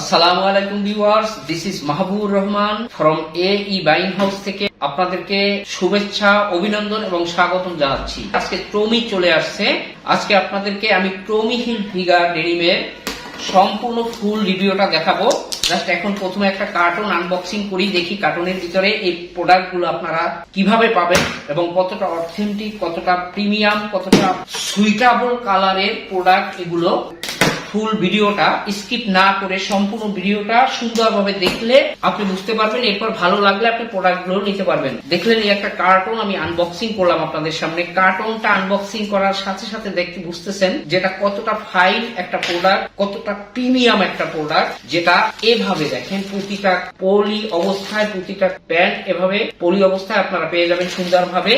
আসসালামু আলাইকুম viewers this is Mahbubur Rahman from A E bine house থেকে আপনাদেরকে শুভেচ্ছা, অভিনন্দন এবং স্বাগতম জানাচ্ছি। আজকে ট্রমি চলে আসছে। আজকে আপনাদেরকে আমি ট্রমি হিল ফিগার ডেনিমের সম্পূর্ণ ফুল রিভিউটা দেখাবো। জাস্ট এখন প্রথমে একটা কার্টুন আনবক্সিং করি, দেখি কার্টুনের ভিতরে এই প্রোডাক্টগুলো আপনারা কীভাবে পাবেন এবং কতটা অথেন্টিক কতটা প্রিমিয়াম কতটা সুইটেবল কালারের প্রোডাক্ট এগুলো ফুল ভিডিওটা স্কিপ না করে সম্পূর্ণ ভিডিওটা সুন্দরভাবে দেখলে আপনি বুঝতে পারবেন, এরপর ভালো লাগলে আপনি প্রোডাক্টগুলো নিতে পারবেন। দেখলেন এই একটা কার্টুন আমি আনবক্সিং করলাম আপনাদের সামনে। কার্টুনটা আনবক্সিং করার সাথে সাথে দেখতে বুঝতেছেন যেটা কতটা ফাইন একটা প্রোডাক্ট কতটা প্রিমিয়াম একটা প্রোডাক্ট যেটা এভাবে দেখেন প্রতিটা পলি অবস্থায়, প্রতিটা প্যান্ট এভাবে পলি অবস্থায় আপনারা পেয়ে যাবেন সুন্দরভাবে।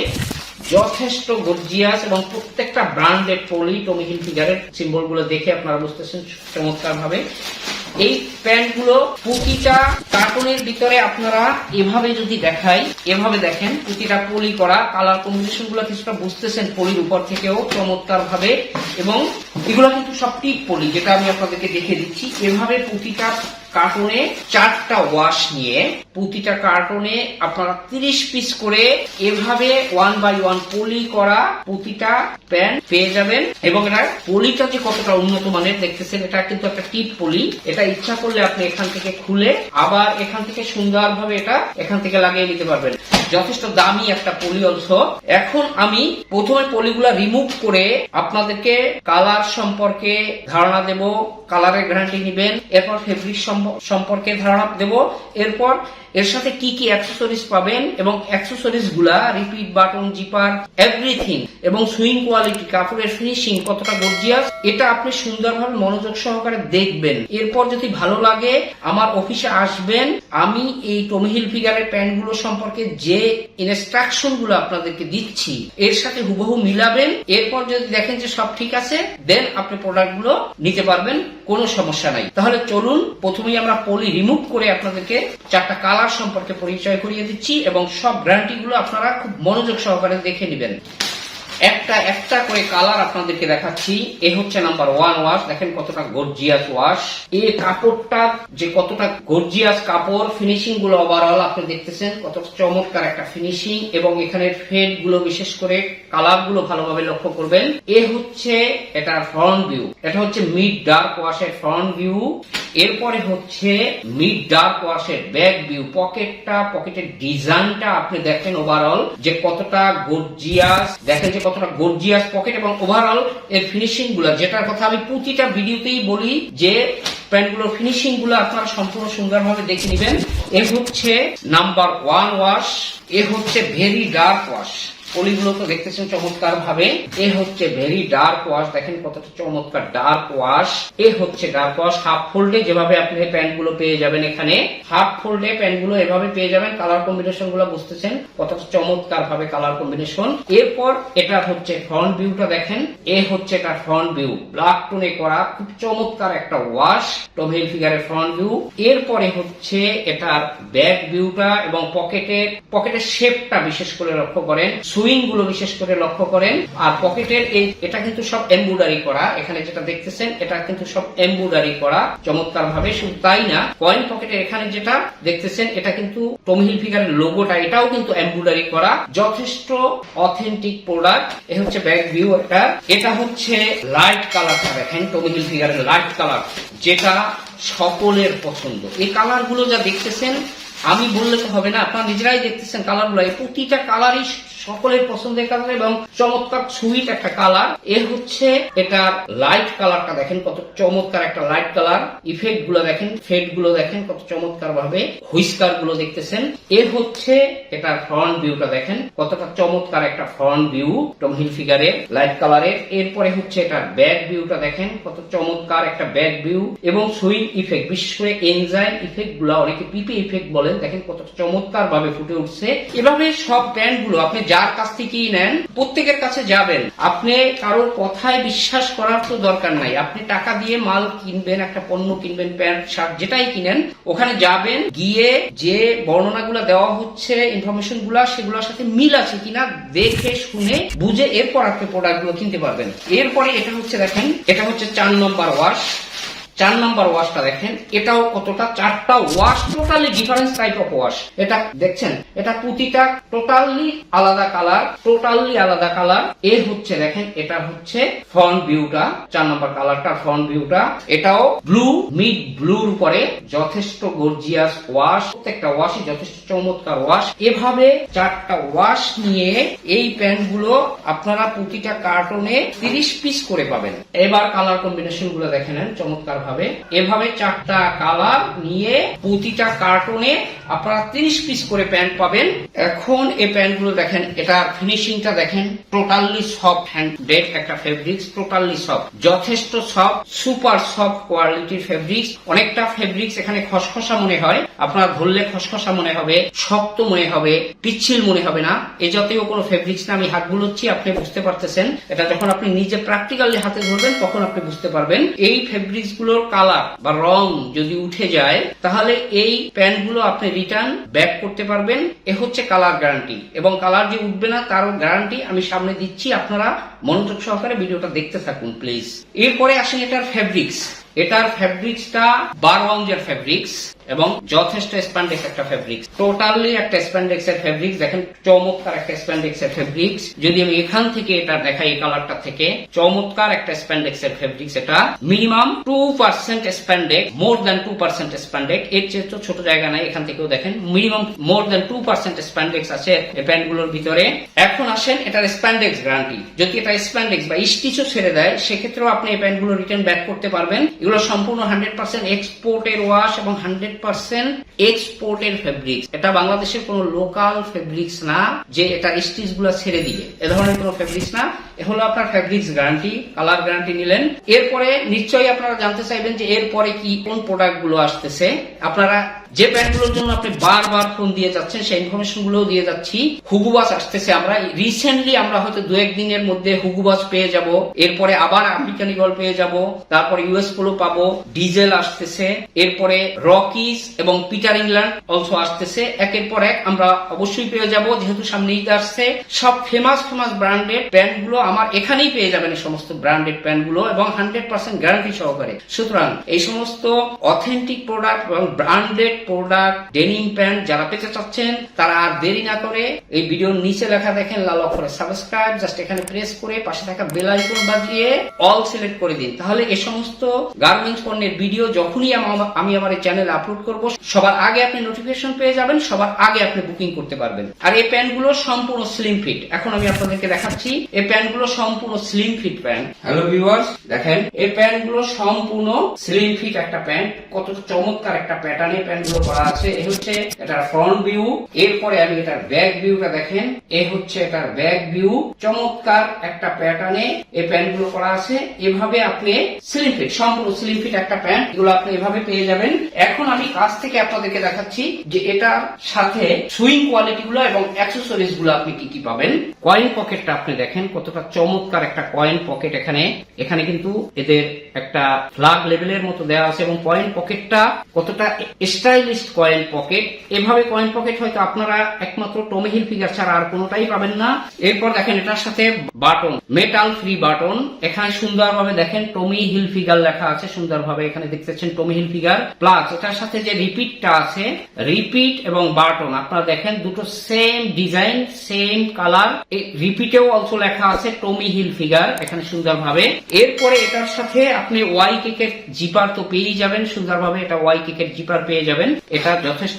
যথেষ্ট গর্জিয়াস এবং প্রত্যেকটা ব্র্যান্ডেড পলি টমি ফিগারের সিম্বলগুলো দেখে আপনারা বুঝতেছেন চমৎকার ভাবে এই প্যান্টগুলো প্রতিটা কার্টুনের ভিতরে আপনারা এভাবে যদি দেখাই, এভাবে দেখেন প্রতিটা পলি করা, কালার কম্বিনেশনগুলো কিছুটা বুঝতেছেন পলির উপর থেকেও চমৎকার ভাবে এবং এগুলো কিন্তু সব টিপ পলি, যেটা আমি আপনাদেরকে দেখে দিচ্ছি। এভাবে প্রতিটা কার্টুনে চারটা ওয়াশ নিয়ে, প্রতিটা কার্টুনে আপনারা তিরিশ পিস করে এভাবে ওয়ান বাই ওয়ান পলি করা প্রতিটা প্যান্ট পেয়ে যাবেন। এবং এটা পলিটা যে কতটা উন্নত মানের দেখতেছেন, এটা কিন্তু একটা টিপ পলি এটা ইচ্ছা করলে আপনি এখান থেকে খুলে আবার এখান থেকে সুন্দরভাবে এটা এখান থেকে লাগিয়ে নিতে পারবেন। যথেষ্ট দামি একটা পলি অলস এখন আমি প্রথমে পলিগুলা রিমুভ করে আপনাদেরকে কালার সম্পর্কে ধারণা দেব। কালারের গ্যারান্টি নিবেন। এরপর ফেব্রিক সম্পর্কে ধারণা দেব। এরপর এর সাথে কি কি অ্যাক্সেসরিজ পাবেন এবং অ্যাক্সেসরিজগুলা রিপিট বাটন জিপার এভরিথিং এবং সুইং কোয়ালিটি কাপড়ের ফিনিশিং কতটা গর্জিয়াস এটা আপনি সুন্দরভাবে মনোযোগ সহকারে দেখবেন। এরপর যদি ভালো লাগে, আমার অফিসে আসবেন। আমি এই টমিহিল ফিগারের প্যান্টগুলো সম্পর্কে যে ইনস্ট্রাকশনগুলো আপনাদেরকে দিচ্ছি, এর সাথে হুবহু মিলাবেন। এরপর যদি দেখেন যে সব ঠিক আছে দেন আপনি প্রোডাক্টগুলো নিতে পারবেন, কোনো সমস্যা নাই। তাহলে চলুন, প্রথমেই আমরা পলি রিমুভ করে আপনাদেরকে চারটা কালার সম্পর্কে পরিচয় করিয়ে দিচ্ছি এবং সব গ্যারান্টি গুলো আপনারা খুব মনোযোগ সহকারে দেখে নেবেন। একটা একটা করে কালার আপনাদেরকে দেখাচ্ছি। এ হচ্ছে নাম্বার ওয়ান ওয়াশ দেখেন কতটা গর্জিয়াস ওয়াশ এই কাপড়টা যে কতটা গর্জিয়াস কাপড় ফিনিশিংগুলো ওভারঅল আপনি দেখতেছেন, কত চমৎকার একটা ফিনিশিং এবং এখানের ফেডগুলো বিশেষ করে কালারগুলো ভালোভাবে লক্ষ্য করবেন। এ হচ্ছে এটার ফ্রন্ট ভিউ এটা হচ্ছে মিড ডার্ক ওয়াশের ফ্রন্ট ভিউ এরপরে হচ্ছে মিড ডার্ক ওয়াশের ব্যাক ভিউ পকেটটা, পকেটের ডিজাইনটা আপনি দেখেন ওভারঅল যে কতটা গর্জিয়াস দেখেন যে কতটা গর্জিয়াস পকেট এবং ওভারঅল এর ফিনিশিংগুলা, যেটার কথা আমি প্রতিটা ভিডিওতেই বলি যে প্যান্টগুলোর ফিনিশিংগুলো আপনারা সম্পূর্ণ সুন্দর ভাবে দেখে নেবেন। এ হচ্ছে নাম্বার ওয়ান ওয়াশ এ হচ্ছে ভেরি ডার্ক ওয়াশ পলিগুলো তো দেখতেছেন চমৎকার ভাবে এ হচ্ছে ভেরি ডার্ক ওয়াশ দেখেন কতটা চমৎকার ডার্ক ওয়াশ এ হচ্ছে ডার্ক ওয়াশ হাফ ফোল্ডে যেভাবে আপনি প্যান্টগুলো পেয়ে যাবেন এখানে হাফ ফোল্ডে প্যান্টগুলো এভাবে পেয়ে যাবেন। কালার কম্বিনেশনগুলো বুঝতেছেন কতটা চমৎকার ভাবে কালার কম্বিনেশন এরপর এটা হচ্ছে ফ্রন্ট ভিউটা দেখেন। এ হচ্ছে এটা ফ্রন্ট ভিউ ব্ল্যাক টোনে করা খুব চমৎকার একটা ওয়াশ টমেল ফিগারের ফ্রন্ট ভিউ এরপরে হচ্ছে এটার ব্যাক ভিউটা এবং পকেটের পকেটের শেপটা বিশেষ করে লক্ষ্য করেন। সুইংগুলো বিশেষ করে লক্ষ্য করেন। আর পকেটের এই, এটা কিন্তু সব এমব্রয়ডারি করা। এখানে যেটা দেখতেছেন, এটা কিন্তু সব এমব্রয়ডারি করা। চমৎকার ভাবে শুধু তাই না কয়েন পকেটের এখানে যেটা দেখতেছেন, এটা কিন্তু টমহিল ফিগারের লোগোটা এটাও কিন্তু এমব্রয়ডারি করা। যথেষ্ট অথেন্টিক প্রোডাক্ট এ হচ্ছে ব্যাক ভিউ এটা এটা হচ্ছে লাইট কালারটা দেখেন টমহিল ফিগারের লাইট কালার যেটা সকলের পছন্দ। এই কালারগুলো যা দেখতেছেন, আমি বললে তো হবে না, আপনারা নিজেরাই দেখতেছেন কালারগুলো। প্রতিটা কালারই সকলের পছন্দের কালার এবং চমৎকার সুইট একটা কালারের হচ্ছে এটার লাইট কালারটা দেখেন কত চমৎকার একটা লাইট কালার ইফেক্টগুলো দেখেন ফেডগুলো দেখেন কত চমৎকার ভাবে হুইস্কারগুলো দেখতেছেন। এর হচ্ছে এটার ফ্রন্ট ভিউটা দেখেন, কতটা চমৎকার একটা ফ্রন্ট ভিউ টমহিল ফিগারের লাইট কালারের এরপরে হচ্ছে এটা ব্যাক ভিউটা দেখেন, কত চমৎকার একটা ব্যাক ভিউ এবং সুইং ইফেক্ট বিশেষ করে এনজাইম ইফেক্টগুলো, অনেকে পিপি ইফেক্ট বলেন, দেখেন কত চমৎকার ভাবে ফুটে উঠছে। এভাবে সব প্যান্টগুলো আপনি যার কাছ থেকেই নেন, প্রত্যেকের কাছে যাবেন। আপনি কারোর কথায় বিশ্বাস করার তো দরকার নাই। আপনি টাকা দিয়ে মাল কিনবেন, একটা পণ্য কিনবেন, প্যান্ট, শার্ট, যেটাই কিনেন, ওখানে যাবেন, গিয়ে যে বর্ণনাগুলো দেওয়া হচ্ছে ইনফরমেশনগুলা সেগুলোর সাথে মিল আছে কিনা, দেখে, শুনে, বুঝে, এরপর আপনি প্রোডাক্টগুলো কিনতে পারবেন। এরপরে এটা হচ্ছে, দেখেন, এটা হচ্ছে চার নম্বর ওয়াশ চার নাম্বার ওয়াশটা দেখেন, এটাও কতটা? চারটা wash totally difference type of wash এটা দেখছেন? এটা প্রতিটা টোটালি আলাদা কালার টোটালি আলাদা কালারের হচ্ছে, দেখেন এটা হচ্ছে ফ্রন্ট ভিউটা চার নাম্বার কালারটা ফ্রন্ট ভিউটা এটাও ব্লু মিড ব্লুর উপরে। যথেষ্ট গর্জিয়াস ওয়াশ প্রত্যেকটা ওয়াশই যথেষ্ট চমৎকার ওয়াশ এভাবে চারটা ওয়াশ নিয়ে এই প্যান্টগুলো আপনারা প্রতিটা কার্টনে তিরিশ পিস করে পাবেন। এবার কালার কম্বিনেশনগুলো দেখে নেন চমৎকার ভাবে এভাবে চারটা কালার নিয়ে প্রতিটা কার্টুনে আপনারা তিরিশ পিস করে প্যান্ট পাবেন। এখন এই প্যান্টগুলো দেখেন, এটা ফিনিশিংটা দেখেন টোটালি সফট হ্যান্ডেড একটা ফেব্রিক্স টোটালি সফট যথেষ্ট সফট সুপার সফট কোয়ালিটির ফেব্রিক্স অনেকটা ফেব্রিক্স এখানে খসখসা মনে হয়, আপনার ধরলে খসখসা মনে হবে, শক্ত মনে হবে, পিচ্ছিল মনে হবে না, এ জাতীয় কোনো ফেব্রিক্স না, আমি হাত বুলোচ্ছি, আপনি বুঝতে পারতেছেন। এটা যখন আপনি নিজে প্র্যাকটিক্যালি হাতে ধরবেন, তখন আপনি বুঝতে পারবেন। এই ফেব্রিক্স গুলোর কালার বা রং যদি উঠে যায়, তাহলে এই প্যান্টগুলো আপনি রিটার্ন ব্যাক করতে পারবেন। এ হচ্ছে কালার গ্যারান্টি এবং কালার যে উঠবে না, তার গ্যারান্টি আমি সামনে দিচ্ছি। আপনারা মনোযোগ সহকারে ভিডিওটা দেখতে থাকুন প্লিজ এরপরে আসেন এটার ফেব্রিক্স এটার ফেব্রিক্সটা বারো অঞ্জের ফেব্রিক্স এবং যথেষ্ট স্প্যান্ডেক্স একটা ফেব্রিক্স টোটালি একটা স্প্যান্ডেক্স এর ফেব্রিক্স দেখেন চমৎকার একটা স্প্যান্ডেক্স এর ফেব্রিক্স যদি আমি এখান থেকে এটা দেখাই, এই কালারটা থেকে, চমৎকার একটা স্প্যান্ডেক্স এর ফেব্রিক্স এটা। Minimum two percent spandex more than two percent spandex এর চেয়ে তো ছোট জায়গা নাই, এখান থেকেও দেখেন। Minimum more than two percent spandex আছে এই প্যান্টগুলোর ভিতরে। এখন আসেন এটার স্প্যান্ডেক্স গ্যারান্টি যদি এটা স্প্যান্ডেক্স বা স্টিচও ছেড়ে দেয়, সেক্ষেত্রেও আপনি এই প্যান্টগুলো রিটার্ন ব্যাক করতে পারবেন। এগুলো সম্পূর্ণ হান্ড্রেড পার্সেন্ট এক্সপোর্টের ওয়াশ এবং হান্ড্রেড পার্সেন্ট এক্সপোর্টের ফেব্রিক্স এটা বাংলাদেশের কোনো লোকাল ফেব্রিক্স না, যে এটা স্টিচগুলো ছেড়ে দিবে এ ধরনের কোনো ফেব্রিক্স না। এ হলো আপনার ফেব্রিক্স গ্যারান্টি কালার গ্যারান্টি নিলেন। এরপরে নিশ্চয়ই আপনারা জানতে চাইবেন যে এরপরে কি, কোন প্রোডাক্টগুলো আসতেছে। আপনারা যে প্যান্টগুলোর জন্য আপনি বারবার ফোন দিয়ে যাচ্ছেন, সেই ইনফরমেশনগুলো দিয়ে যাচ্ছি। হুগুবাস আসতেছে আমরা। রিসেন্টলি আমরা হয়তো দু একদিনের মধ্যে হুগুবাস পেয়ে যাব। এরপরে আবার আমেরিকান ইগল পেয়ে যাব। তারপরে ইউএস পোলো পাবো। ডিজেল আসতেছে। এরপরে রকিস এবং পিটার ইংল্যান্ড অলসো আসতেছে। একের পর এক আমরা অবশ্যই পেয়ে যাব। যেহেতু সামনে ঈদ আসছে, সব ফেমাস ফেমাস ব্র্যান্ডেড প্যান্টগুলো আমার এখানেই পেয়ে যাবেন এই সমস্ত ব্র্যান্ডেড প্যান্টগুলো এবং হান্ড্রেড পার্সেন্ট গ্যারান্টি সহকারে। সুতরাং এই সমস্ত অথেন্টিক প্রোডাক্ট এবং ব্র্যান্ডেড প্রোডাক্ট ডেনিম প্যান্ট যারা পেতে চাচ্ছেন, তারা আর দেরি না করে এই ভিডিওর নিচে লেখা দেখেন লাল অক্ষরে সাবস্ক্রাইব জাস্ট এখানে প্রেস করে পাশে থাকা বেল আইকন বাজিয়ে অল সিলেক্ট করে দিন। তাহলে এই সমস্ত গার্মেন্টস পণ্যের ভিডিও যখনই আমি আমার এই চ্যানেলে আপলোড করব, সবার আগে আপনি নোটিফিকেশন পেয়ে যাবেন, সবার আগে আপনি বুকিং করতে পারবেন। আর এই প্যান্টগুলো সম্পূর্ণ স্লিম ফিট এখন আমি আপনাদেরকে দেখাচ্ছি, এই প্যান্টগুলো সম্পূর্ণ slim fit pant hello viewers দেখেন, এই প্যান্টগুলো সম্পূর্ণ স্লিম ফিট একটা প্যান্ট কত চমৎকার একটা প্যাটার্নে প্যান্টগুলো করা আছে। এই হচ্ছে এটার ফ্রন্ট ভিউ এরপরে আমি এটার ব্যাক ভিউটা দেখেন। এ হচ্ছে এটার ব্যাক ভিউ চমৎকার একটা প্যাটার্নে এই প্যান্টগুলো করা আছে। এভাবে আপনি স্লিম ফিট সম্পূর্ণ স্লিম ফিট একটা প্যান্ট এগুলো আপনি এভাবে পেয়ে যাবেন। এখন আমি কাছ থেকে আপনাদেরকে দেখাচ্ছি যে এটার সাথে সুইং কোয়ালিটি গুলো এবং অ্যাক্সেসরিজগুলো আপনি কি কি পাবেন। কয়েন পকেটটা আপনি দেখেন কতটা চমৎকার একটা কয়েন পকেট এখানে। এখানে কিন্তু এদের একটা ফ্লাগ লেভেলের মতো দেওয়া আছে এবং কয়েন পকেটটা কতটা স্টাইলিশ কয়েন পকেট এভাবে কয়েন পকেট হয়তো আপনারা একমাত্র টমেহিল ফিগার ছাড়া আর কোনোটাই পাবেন না। এরপর দেখেন এটার সাথে বাটন মেটাল ফ্রি বাটন এখানে সুন্দরভাবে দেখেন টমি হিল ফিগার লেখা আছে, সুন্দরভাবে এখানে দেখতেছেন টমি হিল ফিগার প্লাস এটার সাথে যে রিপিটটা আছে রিপিট এবং বাটন আপনারা দেখেন দুটো সেম ডিজাইন সেম কালার রিপিটেও অলসো লেখা আছে টমি হিল ফিগার এখানে সুন্দরভাবে। এরপরে এটার সাথে আপনি ওয়াই কেকের জিপার তো পেয়েই যাবেন, সুন্দরভাবে এটা ওয়াই কেকের জিপার পেয়ে যাবেন। এটা যথেষ্ট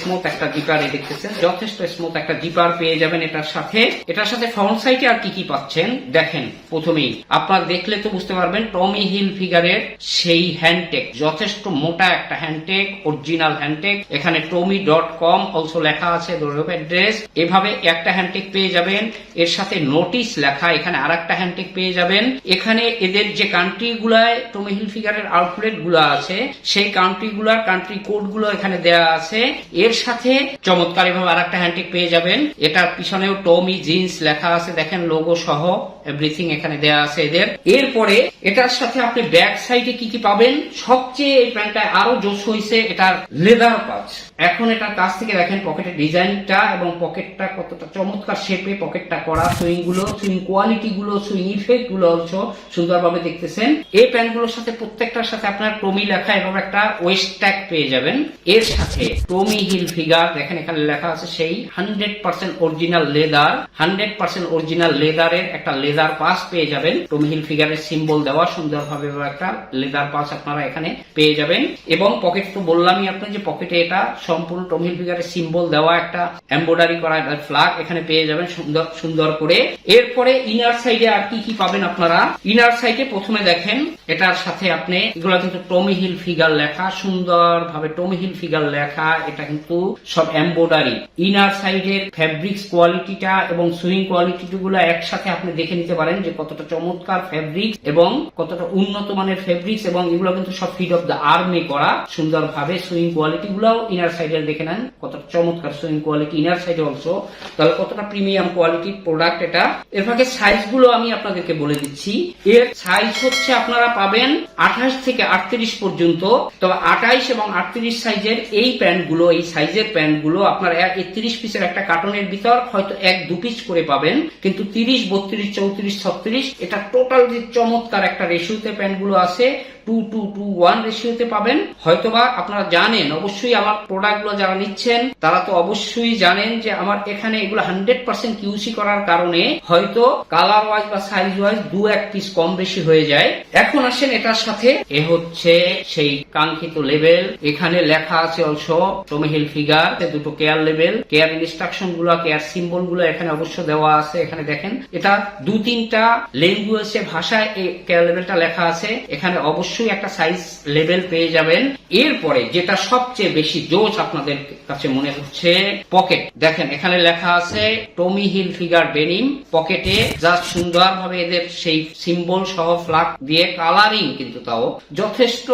স্মুথ একটা জিপার এই দেখতেছেন। যথেষ্ট স্মুথ একটা জিপার পেয়ে যাবেন এটার সাথে। এটার সাথে ফ্রন্ট সাইডে আর কি কি পাচ্ছেন? দেখেন, প্রথমেই। আপনার দেখলে তো বুঝতে পারবেন টমি হিল ফিগারের সেই হ্যান্ডটেক যথেষ্ট মোটা একটা হ্যান্ডটেক অরিজিনাল হ্যান্ডটেক এখানে টমি ডট কম অলসো লেখা আছে অ্যাড্রেস এভাবে একটা হ্যান্ডটেক পেয়ে যাবেন। এর সাথে নোটিশ লেখা, এখানে আর একটা হ্যান্ডটেক পেয়ে যাবেন। এখানে এদের যে কান্ট্রি গুলায় টমি হিল ফিগারের আউটলেটগুলা আছে, সেই কান্ট্রি গুলার কান্ট্রি কোড গুলো এখানে দেয়া আছে। এর সাথে চমৎকারী ভাবে আর একটা হ্যান্ডটেক পেয়ে যাবেন। এটার পিছনেও টমি জিন্স লেখা আছে। দেখেন লোগো সহ এভরিথিং এখানে দেয়া আছে এদের। এরপরে এটার সাথে আপনি ব্যাক সাইডে কি কি পাবেন? সবচেয়ে এই প্যান্টটায় আরও জোশ হয়েছে এটার লেদার পাচ এখন এটার কাছ থেকে দেখেন পকেটের ডিজাইনটা এবং পকেটটা কতটা চমৎকার শেপে পকেটটা করা সুইংগুলো সুইং কোয়ালিটি গুলো সুইং ইফেক্টগুলো অলসো সুন্দরভাবে দেখতেছেন। এই প্যান্টগুলোর সাথে প্রত্যেকটার সাথে আপনার টমি লেখা এবং একটা ওয়েস্ট ট্যাগ পেয়ে যাবেন। এর সাথে টমি হিল ফিগার দেখেন এখানে লেখা আছে সেই hundred percent original leather hundred percent original লেদারের একটা লেদার পাস পেয়ে যাবেন। টমি হিল ফিগারের সিম্বল দেওয়া, সুন্দরভাবে একটা লেদার পাস আপনারা এখানে পেয়ে যাবেন। এবং পকেট তো বললামই আপনি যে পকেটে এটা সম্পূর্ণ টমি হিল ফিগারের সিম্বল দেওয়া একটা এমব্রয়ডারি করা একটা ফ্ল্যাগ এখানে পেয়ে যাবেন সুন্দর সুন্দর করে। এরপরে ইনার সাইডে আর কি কি পাবেন আপনারা? ইনার সাইডে প্রথমে দেখেন, এটার সাথে আপনি এগুলো কিন্তু টমি হিল ফিগার লেখা সুন্দর ভাবে টমি হিল ফিগার লেখা, এটা কিন্তু সব এমব্রয়ডারি ইনার সাইডের ফ্যাব্রিক্স কোয়ালিটিটা এবং সুইং কোয়ালিটি গুলো একসাথে আপনি দেখে নিতে পারেন যে কতটা চমৎকার ফ্যাব্রিক্স এবং কতটা উন্নত মানের ফ্যাব্রিক্স এবং এগুলো কিন্তু সব ফিড অফ দ্য আর্মি করা সুন্দর ভাবে সুইং কোয়ালিটি গুলো ইনার সাইডে দেখে নেন, কতটা চমৎকার সুইং কোয়ালিটি ইনার সাইডে অলসো তাহলে কতটা প্রিমিয়াম কোয়ালিটির প্রোডাক্ট এটা। এর ফাঁকে সাইজগুলো আমি আপনাদেরকে বলে দিচ্ছি। এর সাইজ হচ্ছে আপনারা পাবেন আঠাশ থেকে আটত্রিশ পর্যন্ত। তবে আঠাইশ এবং আটত্রিশ সাইজের এই প্যান্টগুলো এই সাইজের প্যান্টগুলো আপনারা তিরিশ পিসের একটা কার্টনের ভিতর হয়তো এক দু পিস করে পাবেন। কিন্তু তিরিশ, বত্রিশ, চৌত্রিশ, ছত্রিশ, এটা টোটাল যে চমৎকার একটা রেশিওতে প্যান্টগুলো আছে। টু টু টু ওয়ান রেশিওতে পাবেন। হয়তোবা আপনারা জানেন, অবশ্যই আমার প্রোডাক্টগুলো যারা নিচ্ছেন, তারা তো অবশ্যই জানেন যে আমার এখানে এগুলো হান্ড্রেড পার্সেন্ট কিউসি করার কারণে হয়তো কালার ওয়াইজ বা সাইজ ওয়াইজ দু এক পিস কম বেশি হয়ে যায়। এখন আসেন এটার সাথে। এ হচ্ছে সেই কাঙ্ক্ষিত লেভেল এখানে লেখা আছে অলসো টমিহিল ফিগার দুটো কেয়ার লেভেল কেয়ার ইনস্ট্রাকশনগুলো কেয়ার সিম্বলগুলো এখানে অবশ্য দেওয়া আছে, এখানে দেখেন। এটা দু তিনটা ল্যাঙ্গুয়েজে ভাষায় এই কেয়ার লেভেলটা লেখা আছে। এখানে অবশ্যই একটা সাইজ লেভেল পেয়ে যাবেন। এরপরে যেটা সবচেয়ে বেশি জোশ আপনাদের কাছে মনে হচ্ছে পকেট দেখেন, এখানে লেখা আছে টমি হিল ফিগার ডেনিম পকেটে যা সুন্দর এদের সেই সিম্বল সহ ফ্লাগ দিয়ে কালারিং কিন্তু তাও যথেষ্ট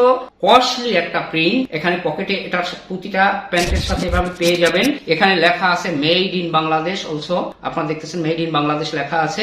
কস্টলি একটা প্রিন্ট এখানে পকেটে এটার প্রতিটা প্যান্টের সাথে এভাবে পেয়ে যাবেন। এখানে লেখা আছে মেড ইন বাংলাদেশ অলসো আপনারা দেখতেছেন মেড ইন বাংলাদেশ লেখা আছে।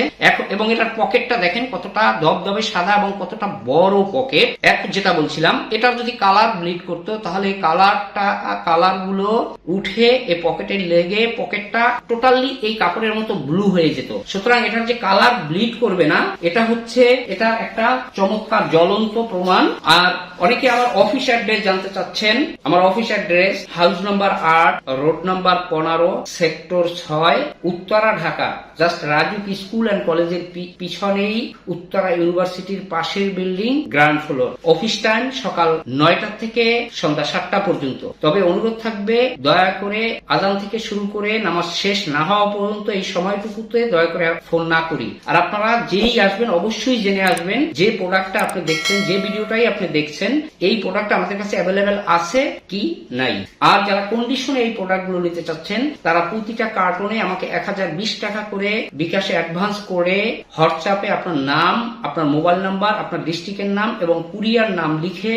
এবং এটার পকেটটা দেখেন কতটা দবদবে সাদা এবং কতটা বড় পকেট যেটা বলছিলাম, এটার যদি কালার ব্লিড করতো, তাহলে কালারটা কালারগুলো উঠে এই পকেটে লেগে পকেটটা টোটালি এই কাপড়ের মতো ব্লু হয়ে যেত। সুতরাং এটার যে কালার ব্লিড করবে না, এটা হচ্ছে, এটা একটা চমৎকার জ্বলন্ত প্রমাণ। আর অনেকে আমার অফিস অ্যাড্রেস জানতে চাচ্ছেন। আমার অফিস অ্যাড্রেস হাউস নাম্বার আট রোড নাম্বার পনেরো সেক্টর ছয়, Uttara, Dhaka. Just Rajuk school and কলেজের পিছনেই উত্তরা ইউনিভার্সিটির পাশের building ground floor office time সকাল নয়টা থেকে সন্ধ্যা সাতটা পর্যন্ত। তবে অনুরোধ থাকবে, দয়া করে আজান থেকে শুরু করে নামাজ শেষ না হওয়া পর্যন্ত এই সময়টুকুতে দয়া করে ফোন না করি। আর আপনারা যেই আসবেন, অবশ্যই জেনে আসবেন যে প্রোডাক্টটা আপনি দেখছেন, যে ভিডিওটাই আপনি দেখছেন, এই প্রোডাক্ট আমাদের কাছে অ্যাভেলেবেল আছে কি নাই। আর যারা কন্ডিশনে এই প্রোডাক্টগুলো নিতে চাচ্ছেন, তারা প্রতিটা কার্টনে আমাকে এক হাজার বিশ টাকা করে বিকাশে অ্যাডভান্স করে হোয়াটসঅ্যাপে আপনার নাম, আপনার মোবাইল নাম্বার আপনার ডিস্ট্রিক্টের নাম এবং কুরিয়ার নাম লিখে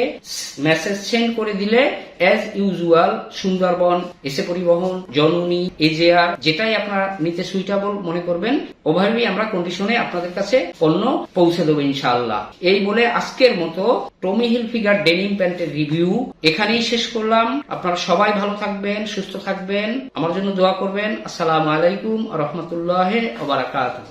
মেসেজ সেন্ড করে দিলে অ্যাজ ইউজুয়াল সুন্দরবন, এসে পরিবহন, জননী এজেআর যেটাই আপনারা নিতে সুইটেবল মনে করবেন ওভাবেই আমরা কন্ডিশনে আপনাদের কাছে পণ্য পৌঁছে দেবো ইনশাআল্লাহ। এই বলে আজকের মতো টমি হিল ফিগার ডেনিম প্যান্টের রিভিউ এখানেই শেষ করলাম। আপনারা সবাই ভালো থাকবেন, সুস্থ থাকবেন, আমার জন্য দোয়া করবেন। আসসালামু আলাইকুম রহমতুল্লাহ ওবারাকাতুহ